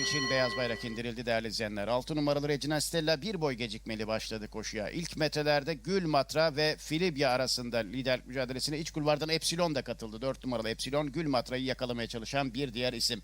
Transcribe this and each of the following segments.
koşu için beyaz bayrak indirildi değerli izleyenler. 6 numaralı Regina Stella bir boy gecikmeli başladı koşuya. İlk metrelerde Gül Matra ve Filibya arasında lider mücadelesine iç kulvardan Epsilon da katıldı. 4 numaralı Epsilon Gül Matra'yı yakalamaya çalışan bir diğer isim.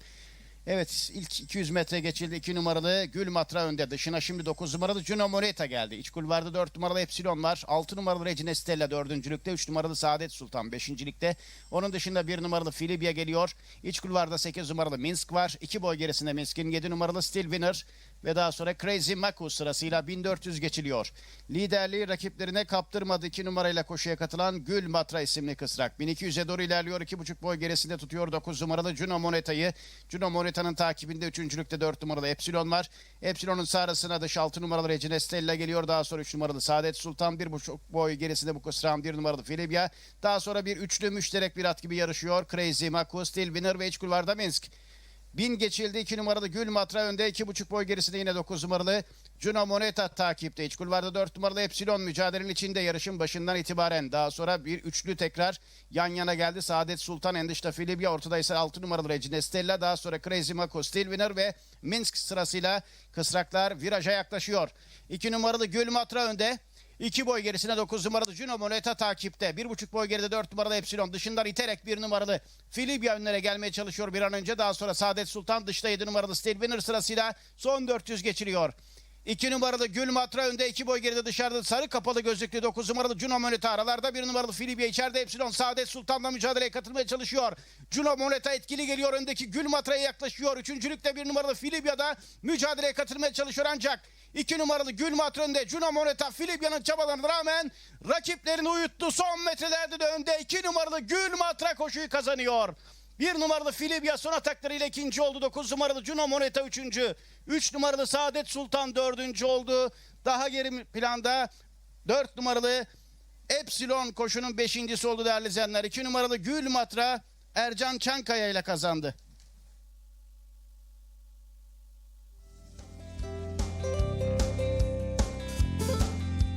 Evet ilk 200 metre geçildi. 2 numaralı Gül Matra önde. Dışına şimdi 9 numaralı Juno Moreta geldi. İç kulvarda 4 numaralı Epsilon var. 6 numaralı Regina Stella dördüncülükte. 3 numaralı Saadet Sultan beşincilikte. Onun dışında 1 numaralı Filibya geliyor. İç kulvarda 8 numaralı Minsk var. 2 boy gerisinde Minsk'in 7 numaralı Steel Winner. Ve daha sonra Crazy Maku sırasıyla 1400 geçiliyor. Liderliği rakiplerine kaptırmadı 2 numarayla koşuya katılan Gül Matra isimli kısrak. 1200'e doğru ilerliyor. 2,5 boy gerisinde tutuyor 9 numaralı Juno Moneta'yı. Juno Moneta'nın takibinde 3. 4 numaralı Epsilon var. Epsilon'un sağrısına dış 6 numaralı Regina Stella geliyor. Daha sonra 3 numaralı Saadet Sultan. 1,5 boy gerisinde bu kısrağın 1 numaralı Filibya. Daha sonra bir üçlü müşterek bir at gibi yarışıyor. Crazy Maku, Steel Winner ve iç kulvarda Minsk. Bin geçildi. 2 numaralı Gül Matra önde. 2,5 boy gerisinde yine 9 numaralı Juno Moneta takipte. İç kulvarda 4 numaralı Epsilon mücadelenin içinde yarışın başından itibaren. Daha sonra bir üçlü tekrar yan yana geldi. Saadet Sultan en dışta Filibya. Ortada ise 6 numaralı Regina Stella. Daha sonra Crazy Mako, Steel Winner ve Minsk sırasıyla kısraklar viraja yaklaşıyor. 2 numaralı Gül Matra önde. 2 boy gerisine 9 numaralı Juno Moneta takipte. 1,5 boy geride 4 numaralı Epsilon. Dışından iterek 1 numaralı Filibya önlere gelmeye çalışıyor bir an önce. Daha sonra Saadet Sultan dışta 7 numaralı Steel Winner sırasıyla son 400 geçiliyor. 2 numaralı Gül Matra önde 2 boy geride dışarıda sarı kapalı gözlüklü 9 numaralı Juno Moneta aralarda 1 numaralı Filibya içeride Epsilon Saadet Sultan'la mücadeleye katılmaya çalışıyor. Juno Moneta etkili geliyor öndeki Gül Matra'ya yaklaşıyor. Üçüncülükte 1 numaralı Filibya da mücadeleye katılmaya çalışıyor ancak 2 numaralı Gül Matra önde Juno Moneta Filibya'nın çabalarına rağmen rakiplerini uyuttu. Son metrelerde de önde 2 numaralı Gül Matra koşuyu kazanıyor. Bir numaralı Filibya son ataklarıyla ikinci oldu. 9 numaralı Juno Moneta üçüncü. 3 numaralı Saadet Sultan dördüncü oldu. Daha geri planda 4 numaralı Epsilon koşunun beşincisi oldu değerli izleyenler. 2 numaralı Gül Matra Ercan Çankaya ile kazandı.